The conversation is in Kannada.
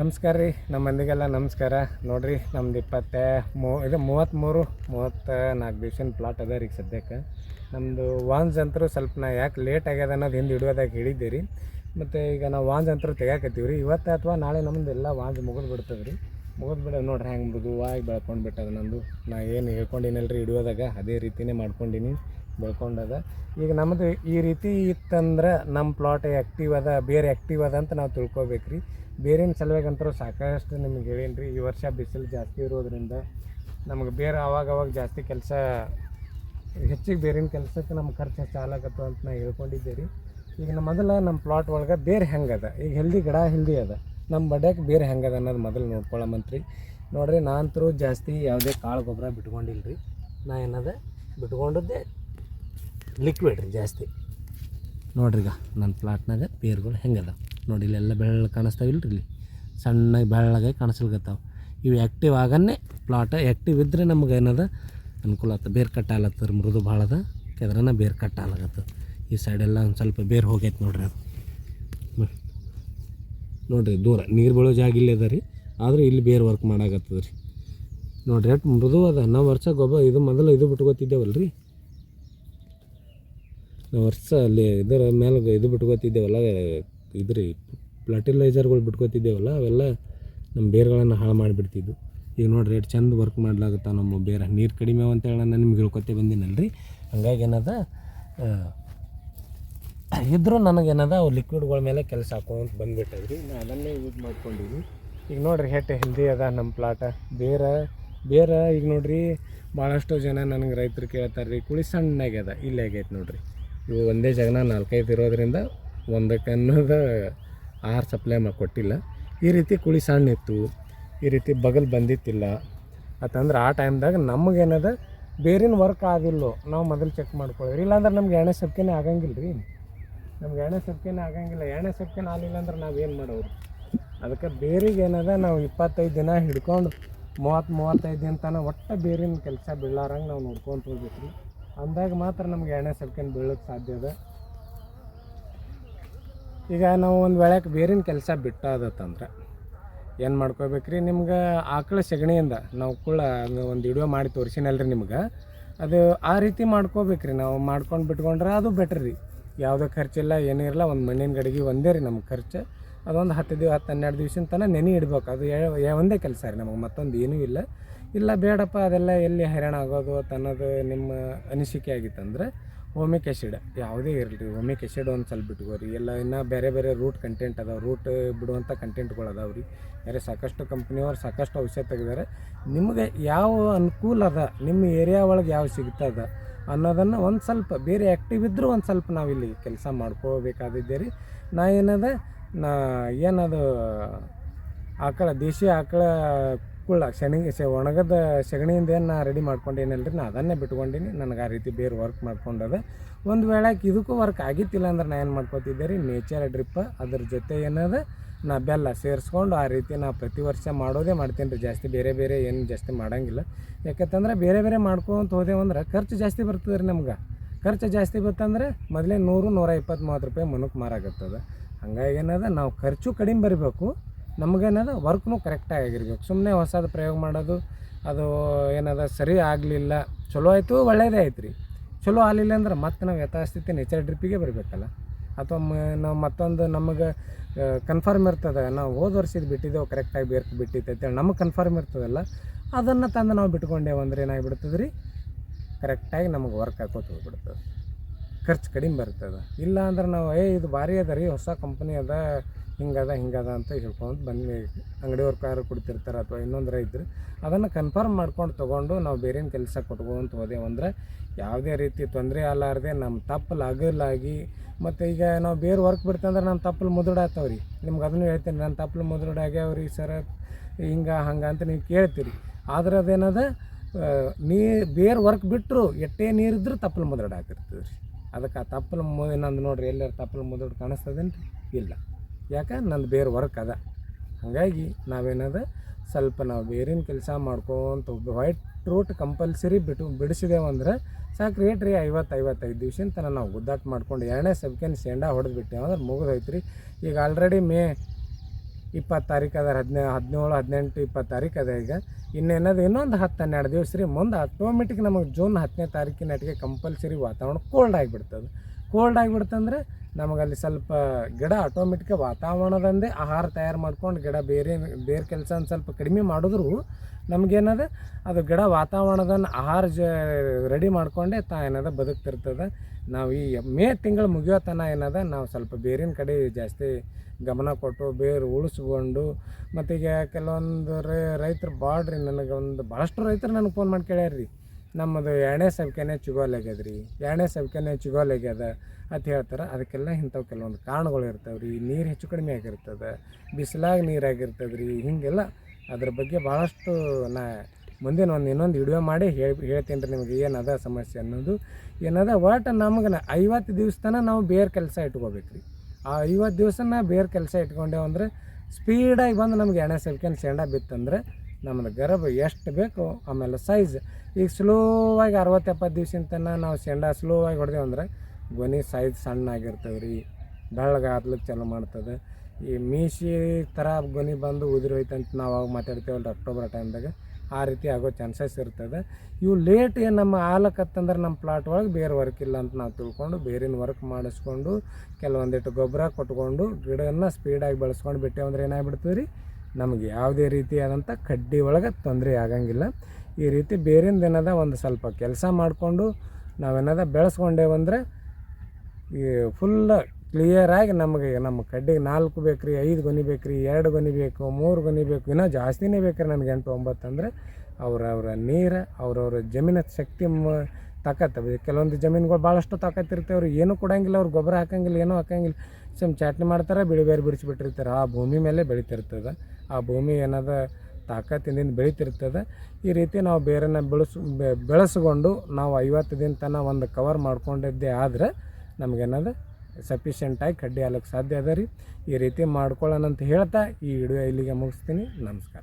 ನಮಸ್ಕಾರ ರೀ ನಮ್ಮ ಮಂದಿಗೆಲ್ಲ ನಮಸ್ಕಾರ. ನೋಡಿರಿ, ನಮ್ದು ಇಪ್ಪತ್ತೆ ಮೂ, ಇದು ಮೂವತ್ತ್ಮೂರು ಮೂವತ್ತ ನಾಲ್ಕು ದಿವ್ಸಿನ ಪ್ಲಾಟ್ ಅದ ರೀ ಸದ್ಯಕ್ಕೆ. ನಮ್ಮದು ವಾನ್ಸ್ ಅಂತರೂ ಸ್ವಲ್ಪ ನಾ ಯಾಕೆ ಲೇಟ್ ಆಗ್ಯದ ಅನ್ನೋದು ಹಿಂದೆ ಹಿಡಿಯೋದಾಗ ರೀ. ಮತ್ತು ಈಗ ನಾವು ವಾನ್ಸ್ ಅಂತರೂ ತೆಗಿಯಾಕತ್ತೀವಿ ರೀ ಇವತ್ತು ಅಥವಾ ನಾಳೆ ನಮ್ಮದು ಎಲ್ಲ ವಾನ್ಸ್ ಮುಗಿದು ಬಿಡ್ತದೆ ರೀ. ಮುಗಿದು ಬಿಡೋದು ನೋಡ್ರಿ ಹೆಂಗೆ ಮೃದುವಾಗಿ ಬೆಳ್ಕೊಂಡು ಬಿಟ್ಟದ ನಂದು. ನಾ ಏನು ಹೇಳ್ಕೊಂಡಿನಲ್ಲ ರೀ ಹಿಡಿಯೋದಾಗ ಅದೇ ರೀತಿನೇ ಮಾಡ್ಕೊಂಡಿನಿ. ಬೆಳ್ಕೊಂಡದ. ಈಗ ನಮ್ಮದು ಈ ರೀತಿ ಇತ್ತಂದ್ರೆ ನಮ್ಮ ಪ್ಲಾಟ್ ಆ್ಯಕ್ಟಿವ್ ಅದ, ಬೇರೆ ಆ್ಯಕ್ಟಿವ್ ಅದ ಅಂತ ನಾವು ತಿಳ್ಕೊಬೇಕು ರೀ ಬೇರಿನ ಸಲುವಾಗಿ ಸಾಕಷ್ಟು ನಿಮ್ಗೆ ಹೇಳೀನಿ ರೀ ಈ ವರ್ಷ ಬಿಸಿಲು ಜಾಸ್ತಿ ಇರೋದ್ರಿಂದ ನಮ್ಗೆ ಬೇರೆ ಅವಾಗ ಅವಾಗ ಜಾಸ್ತಿ ಕೆಲಸ, ಹೆಚ್ಚಿಗೆ ಬೇರಿನ ಕೆಲಸಕ್ಕೆ ನಮ್ಮ ಖರ್ಚು ಹೆಚ್ಚಾಗತ್ತವ ಅಂತ ನಾ ಹೇಳ್ಕೊಂಡಿದ್ದೆ ರೀ ಈಗ ನಮ್ಮ ಮೊದಲ ನಮ್ಮ ಪ್ಲಾಟ್ ಒಳಗೆ ಬೇರೆ ಹೆಂಗದ ಈಗ ಹೆಲ್ದಿ ಗಿಡ ಹೆಲ್ದಿ ಅದ. ನಮ್ಮ ಬಡ್ಯಾಕೆ ಬೇರೆ ಹೆಂಗದ ಅನ್ನೋದು ಮೊದಲು ನೋಡ್ಕೊಳ್ಳಮಂತ್ರಿ ನೋಡ್ರಿ ನಾನಂತರೂ ಜಾಸ್ತಿ ಯಾವುದೇ ಕಾಳು ಗೊಬ್ಬರ ಬಿಟ್ಕೊಂಡಿಲ್ಲ ರೀ ನಾ ಏನದ? ಬಿಟ್ಕೊಂಡದ್ದೇ. ಲಿಕ್ವಿಡ್ ರೀ ಜಾಸ್ತಿ. ನೋಡ್ರಿ ಈಗ ನನ್ನ ಪ್ಲಾಟ್ನಾಗ ಪೇರ್ಗಳು ಹೆಂಗದ ನೋಡಿ, ಇಲ್ಲೆಲ್ಲ ಬೆಳ್ಳ ಕಾಣಿಸ್ತಾವ ಇಲ್ರಿ ಇಲ್ಲಿ. ಸಣ್ಣಗೆ ಬೆಳ್ಳಗೆ ಕಾಣಿಸ್ಲಿಕತ್ತಾವ. ಇವು ಆ್ಯಕ್ಟಿವ್ ಆಗನ್ನೇ ಪ್ಲಾಟ್ ಆ್ಯಕ್ಟಿವ್ ಇದ್ದರೆ ನಮ್ಗೆ ಏನದ? ಅನುಕೂಲ ಆಗ್ತದೆ ಬೇರೆ ಕಟ್ಟಾಲತ್ತದ ಮೃದು ಭಾಳ ಅದ. ಕೆದ್ರನ ಬೇರೆ ಕಟ್ಟಾಲಾಗತ್ತದ ಈ ಸೈಡೆಲ್ಲ ಒಂದು ಸ್ವಲ್ಪ ಬೇರು ಹೋಗೈತೆ ನೋಡ್ರಿ ಅದು. ನೋಡ್ರಿ, ದೂರ. ನೀರು ಬೀಳೋ ಜಾಗ ಇಲ್ಲೇ ಅದ ರೀ. ಆದರೂ ಇಲ್ಲಿ ಬೇರೆ ವರ್ಕ್ ಮಾಡಾಕತ್ತದ ರೀ ನೋಡ್ರಿ, ಎಷ್ಟು ಮೃದು ಅದ. ನಾವು ವರ್ಷ ಗೊಬ್ಬರ ಇದು ಮೊದಲು ಇದು ಬಿಟ್ಕೋತಿದ್ದೇವಲ್ಲ ರೀ ನಾವು ವರ್ಷ ಅಲ್ಲಿ ಇದರ ಮೇಲೆ ಇದು ಬಿಟ್ಕೋತಿದ್ದೇವಲ್ಲ, ಇದ್ರಿ ಫರ್ಟಿಲೈಸರ್ಗಳು ಬಿಟ್ಕೋತಿದ್ದೇವಲ್ಲ, ಅವೆಲ್ಲ ನಮ್ಮ ಬೇರುಗಳನ್ನು ಹಾಳು ಮಾಡಿಬಿಡ್ತಿದ್ವು. ಈಗ ನೋಡಿರಿ, ಎಷ್ಟು ಚಂದ ವರ್ಕ್ ಮಾಡ್ಲಾಗತ್ತ ನಮ್ಮ ಬೇರೆ. ನೀರು ಕಡಿಮೆ ಅಂತ ಅಂತೇಳಿ ನಾನು ನಿಮ್ಗೆ ಹೇಳ್ಕೊತೆ ಬಂದಿನಲ್ರಿ. ಹಂಗಾಗಿ ಏನದ ಇದ್ರೂ ನನಗೇನದ ಅವು ಲಿಕ್ವಿಡ್ಗಳ ಮೇಲೆ ಕೆಲಸ ಹಾಕೊಂತ ಬಂದ್ಬಿಟ್ಟದ್ರಿ. ನಾ ಅದನ್ನೇ ಯೂಸ್ ಮಾಡ್ಕೊಂಡಿದ್ವಿ. ಈಗ ನೋಡಿರಿ, ಹೆಟ್ ಹೆಲ್ದಿ ಅದ ನಮ್ಮ ಪ್ಲಾಟ ಬೇರೆ ಬೇರೆ, ಈಗ ನೋಡ್ರಿ ಭಾಳಷ್ಟು ಜನ ನನಗೆ ರೈತರು ಕೇಳ್ತಾರೆ ರೀ ಕುಳಿ ಸಣ್ಣಾಗ್ಯದ ಇಲ್ಲೇ ಆಗೈತೆ ನೋಡ್ರಿ. ಇವು ಒಂದೇ ಜಗನ ನಾಲ್ಕೈದು ಇರೋದ್ರಿಂದ ಒಂದಕ್ಕೆ ಅನ್ನೋದು ಆಹಾರ ಸಪ್ಲೈ ಮಾಡಿ ಕೊಟ್ಟಿಲ್ಲ. ಈ ರೀತಿ ಕುಳಿ ಸಣ್ಣ ಇತ್ತು ಈ ರೀತಿ ಬಗಲ್ ಬಂದಿತ್ತಿಲ್ಲ. ಅಂತಂದ್ರೆ ಆ ಟೈಮ್ದಾಗ ನಮಗೇನದ? ಬೇರಿನ ವರ್ಕ್ ಆಗಿಲ್ಲೋ, ನಾವು ಮೊದಲು ಚೆಕ್ ಮಾಡ್ಕೊಳ್ಳಿ ಇಲ್ಲಾಂದ್ರೆ ನಮ್ಗೆ ಎಣ್ಣೆ ಸಬ್ಕೆನೇ ಆಗಂಗಿಲ್ಲ ರೀ ನಮ್ಗೆ ಎಣ್ಣೆ ಸಬ್ಕೆನೇ ಆಗಂಗಿಲ್ಲ. ಎಣ್ಣೆ ಸಬ್ಕೆನೇ ಆಗಲಿಲ್ಲ ಅಂದ್ರೆ ನಾವೇನು ಮಾಡೋರು ಅದಕ್ಕೆ ಬೇರಿಗೆ ಏನದ ನಾವು ಇಪ್ಪತ್ತೈದು ದಿನ ಹಿಡ್ಕೊಂಡು ಮೂವತ್ತು ಮೂವತ್ತೈದು ದಿನ ತನಕ ಒಟ್ಟು ಬೇರಿನ ಕೆಲಸ ಬೀಳಾರಂಗೆ ನಾವು ನೋಡ್ಕೊಂತ ಹೋಗ್ಬೇಕು ರೀ ಅಂದಾಗ ಮಾತ್ರ ನಮ್ಗೆ ಎಣ್ಣೆ ಸಲ್ಕೊಂಡು ಬೀಳೋಕ್ಕೆ ಸಾಧ್ಯ ಅದ. ಈಗ ನಾವು ಒಂದು ವೇಳೆಗೆ ಬೇರಿನ ಕೆಲಸ ಬಿಟ್ಟಾದತ್ತಂದ್ರೆ ಏನು ಮಾಡ್ಕೋಬೇಕ್ರಿ? ನಿಮ್ಗೆ ಆಕಳ ಸೆಗಣಿಯಿಂದ ನಾವು ಕೂಡ ಒಂದು ವಿಡಿಯೋ ಮಾಡಿ ತೋರಿಸಿನಲ್ರಿ ನಿಮ್ಗೆ. ಅದು ಆ ರೀತಿ ಮಾಡ್ಕೋಬೇಕ್ರಿ ನಾವು. ಮಾಡ್ಕೊಂಡು ಬಿಟ್ಕೊಂಡ್ರೆ ಅದು ಬೆಟ್ರ್ ರೀ. ಯಾವುದೇ ಖರ್ಚಿಲ್ಲ, ಏನೂ ಇರಲ್ಲ, ಒಂದು ಮಣ್ಣಿನ ಗಡಿಗೆ ಒಂದೇ ರೀ ನಮ್ಗೆ ಖರ್ಚು. ಅದೊಂದು ಹತ್ತು ದಿವ ಹತ್ತು ಹನ್ನೆರಡು ದಿವ್ಸಿನ ತನಕ ನೆನೆ ಇಡ್ಬೇಕು. ಅದು ಒಂದೇ ಕೆಲಸ ರೀ ನಮಗೆ. ಮತ್ತೊಂದು ಏನೂ ಇಲ್ಲ. ಇಲ್ಲ ಬೇಡಪ್ಪ, ಅದೆಲ್ಲ ಎಲ್ಲಿ ಹೈರಾಣ ಆಗೋದು ಅಂತ ಅನ್ನೋದು ನಿಮ್ಮ ಅನಿಸಿಕೆ ಆಗಿತ್ತಂದ್ರೆ ಓಮಿಕ್ ಆ್ಯಸಿಡ್ ಯಾವುದೇ ಇರಲಿ, ಓಮಿಕ್ ಆ್ಯಸಿಡ್ ಒಂದು ಸ್ವಲ್ಪ ಬಿಟ್ಕೋರಿ. ಎಲ್ಲ ಇನ್ನು ಬೇರೆ ಬೇರೆ ರೂಟ್ ಕಂಟೆಂಟ್ ಅದಾವೆ ರೂಟ್ ಬಿಡುವಂಥ ಕಂಟೆಂಟ್ಗಳು ಅದಾವೆ ರೀ. ಬೇರೆ ಸಾಕಷ್ಟು ಕಂಪ್ನಿಯವ್ರು ಸಾಕಷ್ಟು ಔಷಧ ತೆಗೆದಾರೆ. ನಿಮಗೆ ಯಾವ ಅನುಕೂಲ ಅದ, ನಿಮ್ಮ ಏರಿಯಾ ಒಳಗೆ ಯಾವ ಸಿಗ್ತದ ಅನ್ನೋದನ್ನು ಒಂದು ಸ್ವಲ್ಪ, ಬೇರೆ ಆ್ಯಕ್ಟಿವ್ ಇದ್ದರೂ ಒಂದು ಸ್ವಲ್ಪ ನಾವಿಲ್ಲಿ ಕೆಲಸ ಮಾಡ್ಕೋಬೇಕಾದಿದ್ದೆ ರೀ. ನಾ ಏನದ, ನಾ ಏನದು, ಆಕಳ, ದೇಶಿ ಆಕಳ ಕುಳ್ಳ ಶೆಣಗಿ ಸೆ ಒಣಗದ ಸೆಗಣಿಯಿಂದ ಏನು ನಾ ರೆಡಿ ಮಾಡ್ಕೊಂಡೇನಲ್ರಿ, ನಾ ಅದನ್ನೇ ಬಿಟ್ಕೊಂಡೀನಿ. ನನಗೆ ಆ ರೀತಿ ಬೇರೆ ವರ್ಕ್ ಮಾಡ್ಕೊಂಡದ. ಒಂದು ವೇಳೆ ಇದಕ್ಕೂ ವರ್ಕ್ ಆಗಿತ್ತಿಲ್ಲ ಅಂದ್ರೆ ನಾ ಏನು ಮಾಡ್ಕೊತಿದ್ದೆ ರೀ? ನೇಚರ್ ಡ್ರಿಪ್ ಅದ್ರ ಜೊತೆ ಏನದ? ನಾ ಬೆಲ್ಲ ಸೇರಿಸ್ಕೊಂಡು ಆ ರೀತಿ ನಾ ಪ್ರತಿ ವರ್ಷ ಮಾಡೋದೇ ಮಾಡ್ತೀನಿ ರೀ. ಜಾಸ್ತಿ ಬೇರೆ ಬೇರೆ ಏನು ಜಾಸ್ತಿ ಮಾಡೋಂಗಿಲ್ಲ. ಯಾಕಂತಂದ್ರೆ ಬೇರೆ ಬೇರೆ ಮಾಡ್ಕೊಂತ ಹೋದೆವಂದ್ರೆ ಖರ್ಚು ಜಾಸ್ತಿ ಬರ್ತದೆ ರೀ ನಮ್ಗೆ. ಖರ್ಚು ಜಾಸ್ತಿ ಬರ್ತಂದ್ರೆ ಮೊದಲೇ ನೂರು, ನೂರ ಇಪ್ಪತ್ತು ಮೂವತ್ತು ರೂಪಾಯಿ ಮನಕ್ಕೆ ಮಾರಾಗತ್ತದ ಹಂಗಾಗಿ ಏನದ? ನಾವು ಖರ್ಚು ಕಡಿಮೆ ಬರಬೇಕು. ನಮಗೇನದ ವರ್ಕ್ನು ಕರೆಕ್ಟಾಗಿ ಆಗಿರ್ಬೇಕು. ಸುಮ್ಮನೆ ಹೊಸದು ಪ್ರಯೋಗ ಮಾಡೋದು, ಅದು ಏನದ ಸರಿ ಆಗಲಿಲ್ಲ. ಚಲೋ ಆಯಿತು ಒಳ್ಳೆಯದೇ ಆಯ್ತು ರೀ ಚಲೋ ಆಗಲಿಲ್ಲ ಅಂದ್ರೆ ಮತ್ತೆ ನಾವು ಯಥಾಸ್ಥಿತಿ ನೇಚರ್ ಡ್ರಿಪ್ಪಿಗೆ ಬರಬೇಕಲ್ಲ. ಅಥವಾ ನಾವು ಮತ್ತೊಂದು ನಮಗೆ ಕನ್ಫರ್ಮ್ ಇರ್ತದೆ, ನಾವು ಹೋದ ವರ್ಷದ ಬಿಟ್ಟಿದ್ದೇವೆ ಕರೆಕ್ಟಾಗಿ ಬೇರ್ತು ಬಿಟ್ಟಿತ್ತು ಅಂತೇಳಿ ನಮಗೆ ಕನ್ಫರ್ಮ್ ಇರ್ತದಲ್ಲ, ಅದನ್ನು ತಂದು ನಾವು ಬಿಟ್ಕೊಂಡೇವು ಏನಾಗಿ ಬಿಡ್ತದೆ ರೀ ಕರೆಕ್ಟಾಗಿ ನಮಗೆ ವರ್ಕ್ ಹಾಕೋತ ಹೋಗ್ಬಿಡ್ತದೆ. ಖರ್ಚು ಕಡಿಮೆ ಬರ್ತದೆ. ಇಲ್ಲ ಅಂದ್ರೆ ನಾವು, ಏ, ಇದು ಭಾರಿ ಅದ ರೀ, ಹೊಸ ಕಂಪ್ನಿ ಅದ ಹಿಂಗದ ಹಿಂಗದ ಅಂತ ಹೇಳ್ಕೊಂಡು ಬಂದು ಅಂಗಡಿಯವ್ರ ಕಾರು ಕೊಡ್ತಿರ್ತಾರೆ ಅಥವಾ ಇನ್ನೊಂದು ರೈತರು, ಅದನ್ನು ಕನ್ಫರ್ಮ್ ಮಾಡ್ಕೊಂಡು ತೊಗೊಂಡು ನಾವು ಬೇರೇನು ಕೆಲಸ ಕೊಟ್ಕೊಂತ ಹೋದೆವು ಅಂದರೆ ಯಾವುದೇ ರೀತಿ ತೊಂದರೆ ಅಲ್ಲಾರ್ದೆ ನಮ್ಮ ತಪ್ಪಲು ಅಗಲಾಗಿ ಮತ್ತು ಈಗ ನಾವು ಬೇರೆ ವರ್ಕ್ ಬಿಡ್ತಂದ್ರೆ ನಮ್ಮ ತಪ್ಪಲು ಮುದುಡಾಗ್ತಾವ ರೀ ನಿಮ್ಗೆ ಅದನ್ನು ಹೇಳ್ತೀನಿ ನನ್ನ ತಪ್ಪಲು ಮುದುಡಾಗ್ಯಾವ ರೀ ಸರ, ಹಿಂಗೆ, ಹಂಗೆ ಅಂತ ನೀವು ಕೇಳ್ತೀರಿ. ಆದ್ರೆ ಅದೇನದ ನೀ ಬೇರೆ ವರ್ಕ್ ಬಿಟ್ಟರು ಎಟ್ಟೇ ನೀರಿದ್ರೂ ತಪ್ಪಲು ಮುದುಡ ಹಾಕಿರ್ತದೆ ರೀ ಅದಕ್ಕೆ ಆ ತಪ್ಪಲು ಮು, ನಂದು ನೋಡ್ರಿ ಎಲ್ಲರೂ ತಪ್ಪಲು ಮುದುಡ್ ಕಾಣಿಸ್ತದೇನು ರೀ ಇಲ್ಲ. ಯಾಕೆ ನಂದು ಬೇರೆ ವರ್ಕ್ ಅದ. ಹಾಗಾಗಿ ನಾವೇನದ, ಸ್ವಲ್ಪ ನಾವು ಬೇರಿನ ಕೆಲಸ ಮಾಡ್ಕೊಂತ ವೈಟ್ ರೂಟ್ ಕಂಪಲ್ಸರಿ ಬಿಟ್ಟು ಬಿಡಿಸಿದೇವು ಅಂದ್ರೆ ಸಾಕು ರೇಟ್ ರೀ ಐವತ್ತು ಐವತ್ತೈದು ದಿವ್ಸಿನ ತನಕ ನಾವು ಗುದ್ದಾಟ ಮಾಡ್ಕೊಂಡು ಎರಡನೇ ಸಬ್ಕೆನ್ ಸೆಂಡಾ ಹೊಡೆದು ಬಿಟ್ಟೇವೆ ಅಂದ್ರೆ ಮುಗಿದೋಯ್ತು ರೀ ಈಗ ಆಲ್ರೆಡಿ ಮೇ ಇಪ್ಪತ್ತು ತಾರೀಕು ಅದ, ಹದಿನೇ, ಹದಿನೇಳು, ಹದಿನೆಂಟು, ಇಪ್ಪತ್ತು ತಾರೀಕು ಅದ ಈಗ. ಇನ್ನೇನದು ಇನ್ನೊಂದು ಹತ್ತು ಹನ್ನೆರಡು ದಿವಸ ರೀ, ಮುಂದೆ ಆಟೋಮೆಟಿಕ್ ನಮಗೆ ಜೂನ್ ಹತ್ತನೇ ತಾರೀಕಿನಟ್ಟಿಗೆ ಕಂಪಲ್ಸರಿ ವಾತಾವರಣ ಕೋಲ್ಡ್ ಆಗಿಬಿಡ್ತದೆ ಕೋಲ್ಡ್ ಆಗಿಬಿಡ್ತಂದ್ರೆ ಅಲ್ಲಿ ಸ್ವಲ್ಪ ಗಿಡ ಆಟೋಮೆಟಿಕ್ ವಾತಾವರಣದಂದೇ ಆಹಾರ ತಯಾರು ಮಾಡ್ಕೊಂಡು ಗಿಡ ಬೇರೆ ಬೇರೆ ಕೆಲಸ ಸ್ವಲ್ಪ ಕಡಿಮೆ ಮಾಡಿದ್ರು ನಮಗೇನದ ಅದು ಗಿಡ ವಾತಾವರಣದನ್ನ ಆಹಾರ ಜ ರೆಡಿ ಮಾಡ್ಕೊಂಡೆ ತಾ ಏನದ ಬದುಕ್ತಿರ್ತದೆ. ನಾವು ಈ ಮೇ ತಿಂಗಳು ಮುಗಿಯೋ ತನಕ ಏನದ ನಾವು ಸ್ವಲ್ಪ ಬೇರಿನ ಕಡೆ ಜಾಸ್ತಿ ಗಮನ ಕೊಟ್ಟು ಬೇರು ಉಳಿಸ್ಕೊಂಡು ಮತ್ತೀಗ ಕೆಲವೊಂದು ರೈತರು ಬಾಡ್ರಿ ನನಗೆ ಒಂದು ಭಾಳಷ್ಟು ರೈತರು ನನಗೆ ಫೋನ್ ಮಾಡಿ ಕೇಳ್ಯಾರ್ರಿ. ನಮ್ಮದು ಎರಡನೇ ಸಬ್ಕೆನೆ ಆಗ್ಯದ ರೀ ಎಣ್ಣೆ ಸಬ್ಕೆನೆ ಆಗ್ಯದ ಅಂತ ಹೇಳ್ತಾರೆ. ಅದಕ್ಕೆಲ್ಲ ಇಂಥವು ಕೆಲವೊಂದು ಕಾರಣಗಳು ಇರ್ತಾವೆ ರೀ ನೀರು ಹೆಚ್ಚು ಕಡಿಮೆ ಆಗಿರ್ತದೆ. ಬಿಸಿಲಾಗ ನೀರಾಗಿರ್ತದೆ ರೀ ಹೀಗೆಲ್ಲ ಅದ್ರ ಬಗ್ಗೆ ಭಾಳಷ್ಟು ನಾ ಮುಂದಿನ ಒಂದು ಇನ್ನೊಂದು ವಿಡಿಯೋ ಮಾಡಿ ಹೇಳಿ ಹೇಳ್ತೀನಿ ರೀ ನಿಮಗೆ ಏನದ ಸಮಸ್ಯೆ ಅನ್ನೋದು. ಏನದ ಒಟ್ಟು ನಮ್ಗೆ ಐವತ್ತು ದಿವ್ಸ ನಾವು ಬೇರೆ ಕೆಲಸ ಇಟ್ಕೋಬೇಕು ರೀ ಆ ಐವತ್ತು ದಿವಸನ ಬೇರೆ ಕೆಲಸ ಇಟ್ಕೊಂಡೇವಂದ್ರೆ ಸ್ಪೀಡಾಗಿ ಬಂದು ನಮ್ಗೆ ಎಣ್ಣೆ ಸಬ್ಕೆನ್ ಸೆಂಡ ಬಿತ್ತಂದ್ರೆ ನಮ್ಮದು ಗರ್ಭ ಎಷ್ಟು ಬೇಕು ಆಮೇಲೆ ಸೈಜ್ ಈಗ ಸ್ಲೋವಾಗಿ ಅರವತ್ತು ಎಪ್ಪತ್ತು ದಿವ್ಸಿನ ತನಕ ನಾವು ಸೆಂಡ ಸ್ಲೋವಾಗಿ ಹೊಡೆದೇವು ಅಂದ್ರೆ ಗೊನಿ ಸೈಜ್ ಸಣ್ಣ ಆಗಿರ್ತವೆ ರೀ ಬೆಳ್ಳಗೆ ಚಾಲು ಮಾಡ್ತದೆ. ಈ ಮೀಸಿ ಥರ ಗೊನಿ ಬಂದು ಉದುರಿ ಹೋಯ್ತಂತ ನಾವು ಅವಾಗ ಮಾತಾಡ್ತೇವಲ್ಲ ಅಕ್ಟೋಬರ್ ಟೈಮ್ದಾಗ ಆ ರೀತಿ ಆಗೋ ಚಾನ್ಸಸ್ ಇರ್ತದೆ. ಇವು ಲೇಟ್ ಏನು ನಮ್ಮ ಆಲಕತ್ತಂದ್ರೆ ನಮ್ಮ ಪ್ಲಾಟ್ ಒಳಗೆ ಬೇರೆ ವರ್ಕ್ ಇಲ್ಲ ಅಂತ ನಾವು ತಿಳ್ಕೊಂಡು ಬೇರಿನ ವರ್ಕ್ ಮಾಡಿಸ್ಕೊಂಡು ಕೆಲವೊಂದಿಟ್ಟು ಗೊಬ್ಬರ ಕೊಟ್ಕೊಂಡು ಗಿಡನ ಸ್ಪೀಡಾಗಿ ಬೆಳೆಸ್ಕೊಂಡು ಬಿಟ್ಟೇವಂದ್ರೆ ಅಂದ್ರೆ ಏನಾಗ್ಬಿಡ್ತದೆ ರೀ ನಮಗೆ ಯಾವುದೇ ರೀತಿಯಾದಂಥ ಕಡ್ಡಿ ಒಳಗೆ ತೊಂದರೆ ಆಗಂಗಿಲ್ಲ. ಈ ರೀತಿ ಬೇರಿಂದ ಏನದ ಒಂದು ಸ್ವಲ್ಪ ಕೆಲಸ ಮಾಡಿಕೊಂಡು ನಾವೇನದ ಬೆಳೆಸ್ಕೊಂಡೇವಂದ್ರೆ ಈ ಫುಲ್ ಕ್ಲಿಯರಾಗಿ ನಮಗೆ ನಮ್ಮ ಕಡ್ಡಿಗೆ ನಾಲ್ಕು ಬೇಕು ರೀ ಐದು ಗೊನಿ ಬೇಕು ರೀ ಎರಡು ಗೊನಿ ಬೇಕು, ಮೂರು ಗೊನಿ ಬೇಕು, ಇನ್ನೂ ಜಾಸ್ತಿನೇ ಬೇಕ್ರಿ ನನಗೆ ಎಂಟು ಒಂಬತ್ತು ಅಂದರೆ ಅವರವರ ಅವರ ನೀರು, ಅವ್ರವ್ರ ಜಮೀನ ಶಕ್ತಿ ಮ ತಾಕತ್ತು ಕೆಲವೊಂದು ಜಮೀನುಗಳು ಭಾಳಷ್ಟು ತಾಕತ್ತು ಇರ್ತವೆ ಅವ್ರು ಏನೂ ಕೊಡಂಗಿಲ್ಲ, ಅವ್ರು ಗೊಬ್ಬರ ಹಾಕಂಗಿಲ್ಲ, ಏನೂ ಹಾಕಂಗಿಲ್ಲ. ಸುಮ್ ಚಟ್ನಿ ಮಾಡ್ತಾರೆ, ಬಿಳಿ ಬೇರೆ ಬಿಡಿಸಿಬಿಟ್ಟಿರ್ತಾರೆ. ಆ ಭೂಮಿ ಮೇಲೆ ಬೆಳೀತಿರ್ತದೆ. ಆ ಭೂಮಿ ಏನದ ತಾಕತ್ತಿನಿಂದ ಬೆಳೀತಿರ್ತದೆ. ಈ ರೀತಿ ನಾವು ಬೇರೆನ ಬೆಳೆಸು ಬೆಳೆಸ್ಕೊಂಡು ನಾವು ಐವತ್ತು ದಿನ ತನಕ ಒಂದು ಕವರ್ ಮಾಡ್ಕೊಂಡಿದ್ದೇ ಆದರೆ ನಮಗೇನದ ಸಫಿಷಿಯೆಂಟಾಗಿ ಕಡ್ಡಿ ಹಾಲಕ್ಕೆ ಸಾಧ್ಯ ಅದ ರೀ. ಈ ರೀತಿ ಮಾಡ್ಕೊಳ್ಳೋಣ ಅಂತ ಹೇಳ್ತಾ ಈ ವಿಡಿಯೋ ಇಲ್ಲಿಗೆ ಮುಗಿಸ್ತೀನಿ. ನಮಸ್ಕಾರ.